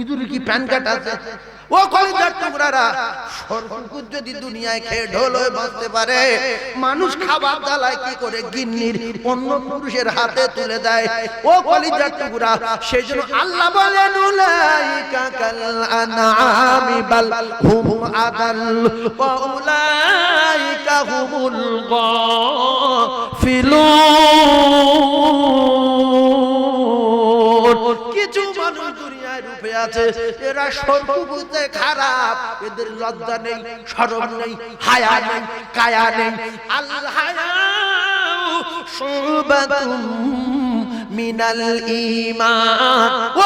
ইঁদুর কি প্যান কাট আছে? ও কলিজার টুকরারা সরকুকুর যদি দুনিয়ায় খেয়ে ঢোল হয়ে বাঁচতে পারে, মানুষ খাবার দালায় কি করে গিন্নির অন্য পুরুষের হাতে তুলে দেয়? ও কলিজার টুকরা সেই জন্য আল্লাহ বলেন, উলাইকা কাল আনআমি বাল হুম আদাল, ওয়া উলাইকা হুমুল গাফিলুন। কিছু মানুষ রূপে আছে। এরা সর্বভূতে খারাপ। এদের লজ্জা নেই নেই, হায়া নেই, কায়া নেই। আল্লাহ মিনাল ও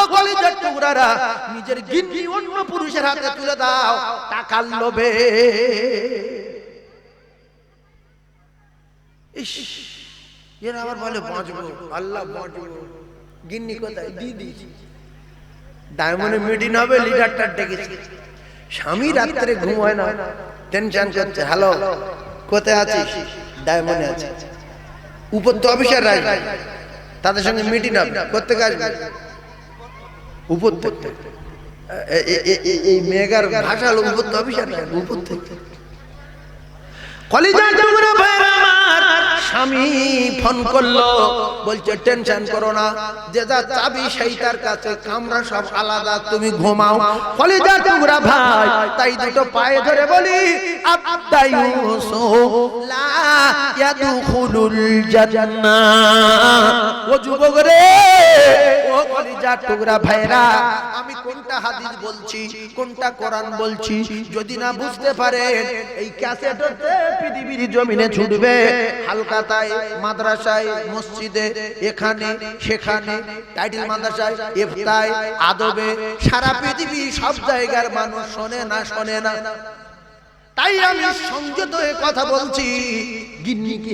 টুকরারা, নিজের গিন্নি অন্য পুরুষের হাতে তুলে দাও, টাকার লোভে। এরা আবার বলে, বাঁচবো। আল্লাহ বাঁচবো। গিন্নি কোথায়? দিয়েছি ডায়মন্ডে মিটিং হবে লিডারটা ডেকেছি। স্বামী রাত্রে ঘুম হয় না টেনশন করছে। হ্যালো কোথায় আছিস? ডায়মন্ডে আছে। উপর তো অফিসার রাজ তাদের সঙ্গে মিটিং হবে। করতে আসবে? উপর থেকে এ- এই মেঘার ভাষা হলো উপর তো অফিসার উপর থেকে কলিজার টুকরো ভাইরা স্বামী ফোন করল, বলছে, টেনশন করো না, যে যা চাবি সেই তার কাছে কামরা সব আলাদা, তুমি ঘুমাও। কলিজার টুকরা ভাই, তাই দুটো পায়ে ধরে বলি ও যুবক রে, ও কলিজার টুকরা ভাইরা, আমি কোনটা হাদিস বলছি, কোনটা কোরআন বলছি, যদি না বুঝতে পারেন এই ক্যাসেট পৃথিবীর জমিনে ছুটবে হালকাতায় মাদ্রাসায়, মসজিদে, এখানে, সেখানে, টাইটেল মাদ্রাসায় ইফতায় আদবে, সারা পৃথিবী সব জায়গার মানুষ শোনে না শোনে না। তাই আমি সংযত কথা বলছি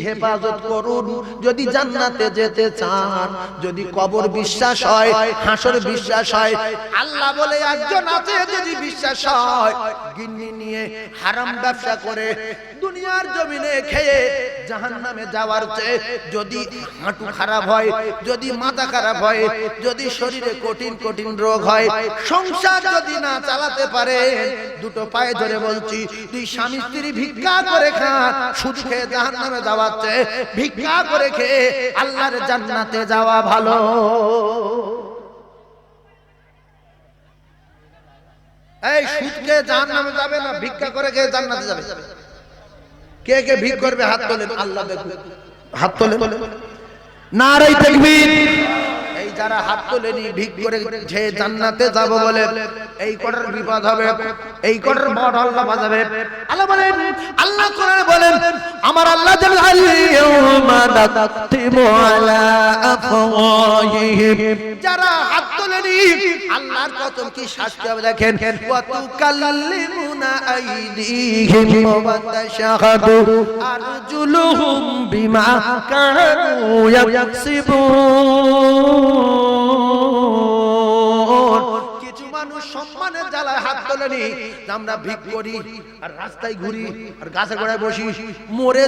হেফাজত করুন? যদি জান্নাতে যেতে চান, যদি কবর বিশ্বাস হয়, হাসর বিশ্বাস হয়, আল্লাহ বলে একজন আছে যদি বিশ্বাস হয়, গিন্নি নিয়ে হারাম ব্যবসা করে দুনিয়ার জমিনে খেয়ে জাহান্নামে যাওয়ার চেয়ে যদি হাঁটু খারাপ হয়, যদি মাথা খারাপ হয়, যদি শরীরে কঠিন কঠিন রোগ হয়, সংসার যদি না চালাতে পারে, দুটো পায়ে ধরে বলছি, তুই স্বামী স্ত্রী ভিক্ষা করে খান সুদ খেয়ে জাহান নামে যাওয়াচ্ছে ভিক্ষা করে খেয়ে আল্লাহর জান্নাতে যাওয়া ভালো। এই সুদ খেয়ে জাহান নামে যাবে না, ভিক্ষা করে খেয়ে জান্নাতে যাবে। কে কে ভিড় করবে? হাত তোলেন আল্লাহ দেখুন হাত তোলেন। নারাই তাকবীর। এই যারা হাত তোলেনি, ভিক করে যে জান্নাতে যাব বলে, এই কটার বিপদ হবে, এই কটার বড় আল্লাহ বাজাবে। আল্লাহ বলেন, আল্লাহ কোরআন বলেন, আমার আল্লাহ জাল আলা আফওয়াহিহিম। যারা হাত তোলেনি, আল্লাহর কসম কি শাস্তি হবে দেখেন? ওয়া তুকাল্লিমুনা আইদিহিম আরজুলুহুম বিমা কানু ইয়াকসিবুন।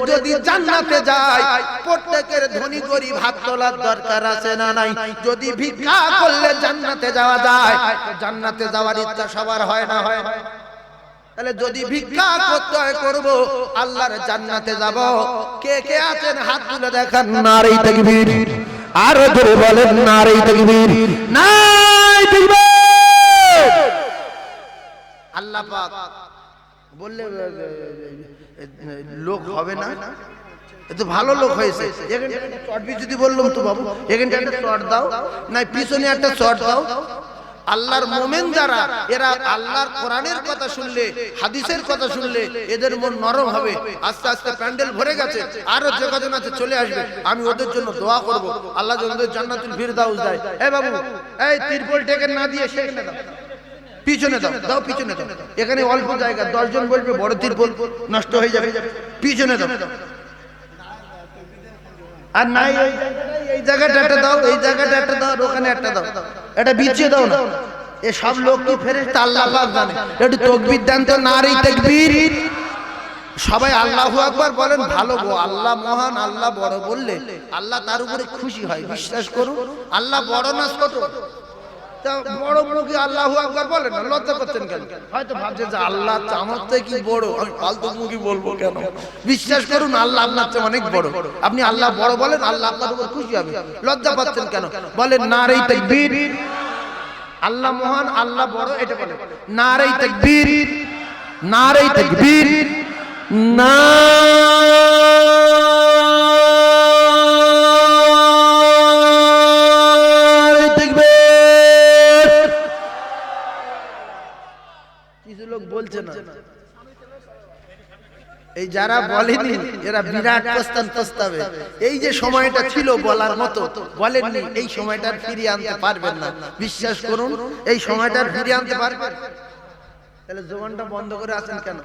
যদি জান্নাতে ভিক্ষা করলে জান্নাতে যাওয়া যায় জান্নাতে যাওয়ার ইচ্ছা সবার হয় না হয়? তাহলে যদি ভিক্ষা করতে করব, আল্লাহর জান্নাতে যাব। কে কে আছেন? হাত তুলে দেখান নারী আর ধরে বলেন, নারী তাকবীর। নাই তাকবীর। আল্লাহ পাক বললে লোক হবে না। এত ভালো লোক হয়েছে। এখানটা একটা চট যদি বললাম তো বাবু, এখানটা একটা চট দাও। না পিছনে একটা চট দাও। আল্লাহর মোমেন যারা এরা আল্লাহর কোরআনের কথা শুনলে হাদিসের কথা শুনলে এদের মন নরম হবে আস্তে আস্তে প্যান্ডেল ভরে গেছে আরও যে কজন আছে চলে আসবে আমি ওদের জন্য দোয়া করব আল্লাহ যেন ওদের জান্নাতুল ফিরদাউস দেয়। এই বাবু এই তিরপল টেকে না দিয়ে সেখানে দাও পিছনে দাও দাও পিছনে দাও। এখানে অল্প জায়গা দশজন বলবে বড় তিরপল নষ্ট হয়ে যাবে। পিছনে দাও। আর নাই জায়গাটায়, এই জায়গাটা একটা দাও, এই জায়গাটা একটা দাও, ওখানে একটা দাও। এটা বিছিয়ে দাও না। এ সব লোক কি ফেরে আল্লাহ পাক জানে। একটু দেন তো সবাই আল্লাহ আকবার বলেন, ভালো গো আল্লাহ মহান, আল্লাহ বড় বললে আল্লাহ তার উপরে খুশি হয়, বিশ্বাস করুন। আল্লাহ বড় না ছোট। না? বিশ্বাস করুন, আল্লাহ আপনার চেয়ে অনেক বড়। আপনি আল্লাহ বড় বলেন, আল্লাহ আপনার খুশি হবে। লজ্জা পাচ্ছেন কেন? বলেন নারী তাকবীর। আল্লাহ মহান, আল্লাহ বড়, এটা বলে নারী তাকবীর নারী তাকবীর নারী যারা বলেনি এরা বিরাট প্রস্তান প্রস্তাবে। এই যে সময়টা ছিল বলার মতো বলেননি এই সময়টা ফিরিয়ে আনতে পারবেন না। বিশ্বাস করুন এই সময়টা ফিরিয়ে আনতে পারবেন। তাহলে জোয়ানটা বন্ধ করে আছেন কেন?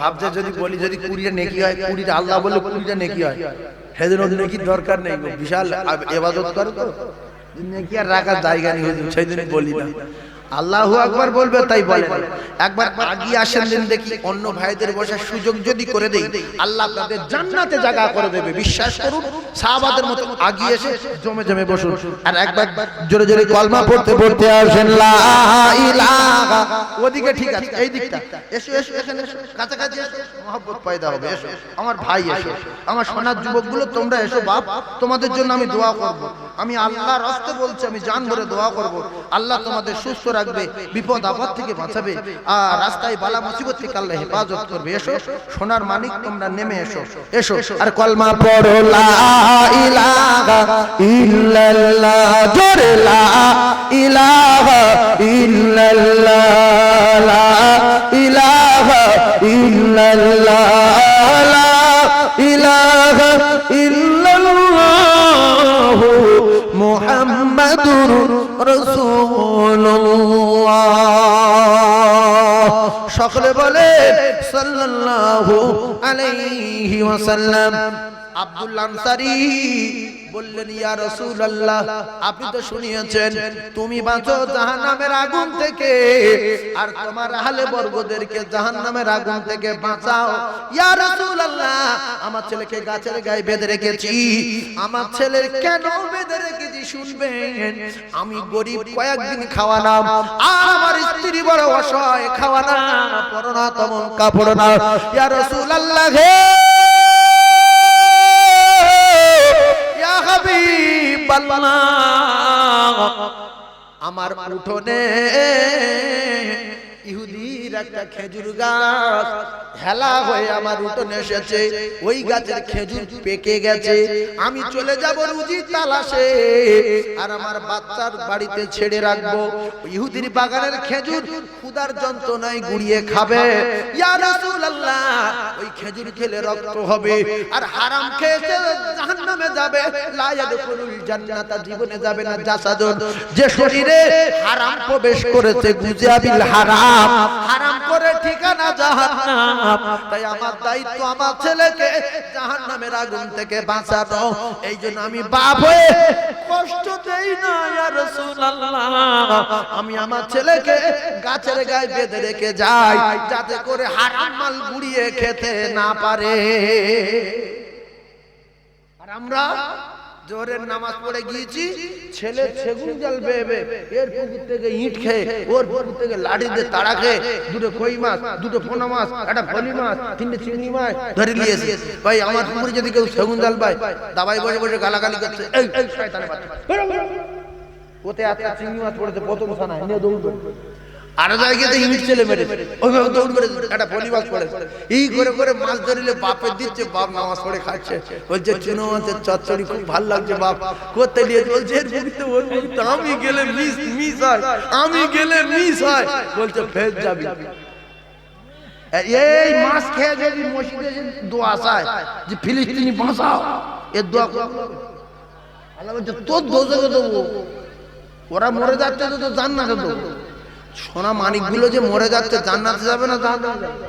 ভাবছে যদি বলি যদি কুড়িটা নেকি হয় কুড়িটা আল্লাহ বলে কুড়িটা নেকি হয়। সেদিন ওদের নেকির দরকার নেই বিশাল এবাদত করো। তো নেকি আর রাখার জায়গা নেই। হুজুর, সেই দিন বলি না। আল্লাহু আকবার বলবে তাই বলে একবার আগিয়ে আসেন দিন দেখি অন্য ভাইদের বসার সুযোগ যদি করে দেই আল্লাহ আপনাদের জান্নাতে জায়গা করে দেবে। বিশ্বাস করুন সাহাবাদের মতো আগিয়ে এসে জমে জমে বসুন। আর একবার জোরে জোরে কলমা পড়তে পড়তে আসেন লা ইলাহা ওদিকে ঠিক আছে এই দিকটা। এসো এসো এখানে এসো। কাছাকাছি এসো। মহব্বত পয়দা হবে এসো। আমার ভাই এসো। আমার সোনার যুবকগুলো তোমরা এসো বাপ। তোমাদের জন্য আমি দোয়া করব। আমি আল্লাহর হস্তে বলছি আমি জান ভরে দোয়া করব। আল্লাহ তোমাদের সুস্থ রাখবে বিপদ আপদ থেকে বাঁচাবে। আর রাস্তায় বালা মুসিবত থেকে আল্লাহ হেফাজত করবে। এসো সোনার মানিক তোমরা নেমে এসো। এসো। আর কলমা পড়ো লা ইলাহা ইল্লাল্লাহ জোরে লা ইলাহা ইল্লাল্লাহ লা ইলাহা ইল্লাল্লাহ লা ইলাহা ইল্লাল্লাহ মুহাম্মাদুর রাসূলুল্লাহ। সকলে বলে সাল্লাল্লাহু আলাইহি ওয়াসাল্লাম। আব্দুল আনসারী বললেন, ইয়া রাসূলুল্লাহ, আপনি তো শুনিয়েছেন, তুমি বাঁচো জাহান্নামের আগুন থেকে। আর তোমার আহলে বর্গদেরকে জাহান্নামের আগুন থেকে বাঁচাও। ইয়া রাসূলুল্লাহ, আমার ছেলেকে গাছের গায়ে বেঁধে রেখেছি। আমার ছেলের কেন বেঁধে রেখেছি শুনবেন? আমি গরিব, কয়েকদিন খাওয়ালাম। আর আমার স্ত্রী বড় অসহায় খাওয়ানা পড়না তেমন কাপড় না। ইয়া রাসূলুল্লাহ হে উঠোনে ইহুদির একটা খেজুর গাছ হেলা হয়ে আমার উঠোনে এসেছে, ওই গাছের খেজুর পেকে গেছে, আমি চলে যাব রুজি তালাশে, আর আমার বাচ্চার বাড়িতে ছেড়ে রাখব। ইহুদির বাগানের খেজুর যন্ত্রণায় গুড়িয়ে খাবে। ওই খেজুর খেলে রক্ত হবে, আর হারাম খেয়েছে, জাহান্নামে যাবে। জান্নাতা, জীবনে যাবে না জাসাদুন। যে শরীরে হারাম প্রবেশ করেছে গুজাবিল হারাম। হারাম করে ঠিকানা জাহান্নাম। তাই আমার দায়িত্ব আমার ছেলেকে জাহান্নামের আগুন থেকে বাঁচানো। এই জন্য আমি বাপ হয়ে কষ্ট দেই না আমি আমার ছেলেকে গাছের গায়ে বেঁধে রেখে যাই, যাতে করে হারাম মাল গুড়িয়ে খেতে না পারে। আর আমরা জোরের নামাজ পড়ে গিয়েছি ছেলে সেগুন জাল বেবে এর পুকুর থেকে ইট খেয়ে ওর পুকুর থেকে লাঠি দিয়ে তাড়া খেয়ে দুটো কই মাছ দুটো পোনা মাছ একটা ফলি মাছ তিনটে চিংড়ি মাছ ধরে নিয়েছে। ভাই আমার পুকুরে যদি কেউ সেগুন জাল পায় দাবাই বসে বসে গালাগালি করছে। এই। ওতে একটা চিংড়ি মাছ পড়েছে প্রথম সানায় নিয়ে দৌড়। আর জায়গাতে ছেলে মেরেছে ওইভাবে দৌড় মেরে একটা পড়েছে এই করে করে মাছ ধরিলে বাপের দিচ্ছে বাপ নামাজ পড়ে খাচ্ছে। বলছে চুনো মাছের চচ্চড়ি খুব ভালো লাগছে বাপ। করতে নিয়ে বলছে এর ওর আমি গেলে মিস মিস হয়। আমি গেলে মিস হয়। বলছে ফের যাবি। এই মাছ খেয়ে যদি মসজিদে দোয়া চায় যে ফিলিস্তিনি বাঁচাও এর দোয়া আল্লাহ বলছে তোর দোষে দেবো ওরা মরে যাচ্ছে তো তো জান্নাতে দেবো। সোনা মানিকগুলো যে মরে যাচ্ছে, জান্নাতে যাবে না জান্নাতে যাবে।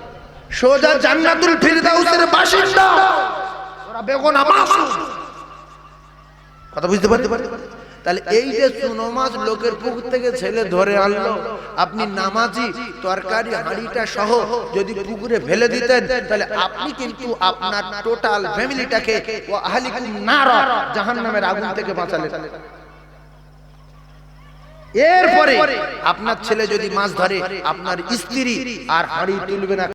সোজা জান্নাতুল ফিরদাউসের বাসিন্দা। ওরা বেগুনা মাসুম কথা বুঝতে পারতে পারে? তাহলে এই যে চুনো মাছ লোকের পুকুর থেকে ছেলে ধরে আনলো, আপনি নামাজি, তরকারি, হাঁড়িটা সহ যদি পুকুরে ফেলে দিতেন, তাহলে আপনি কিন্তু আপনার টোটাল ফ্যামিলিটাকে ও আহলিকুম নার, জাহান্নামের আগুন থেকে বাঁচালেন। এরপরে আপনার ছেলে যদি মাছ ধরে আপনার স্ত্রী আর হাড়ি তুলবে না।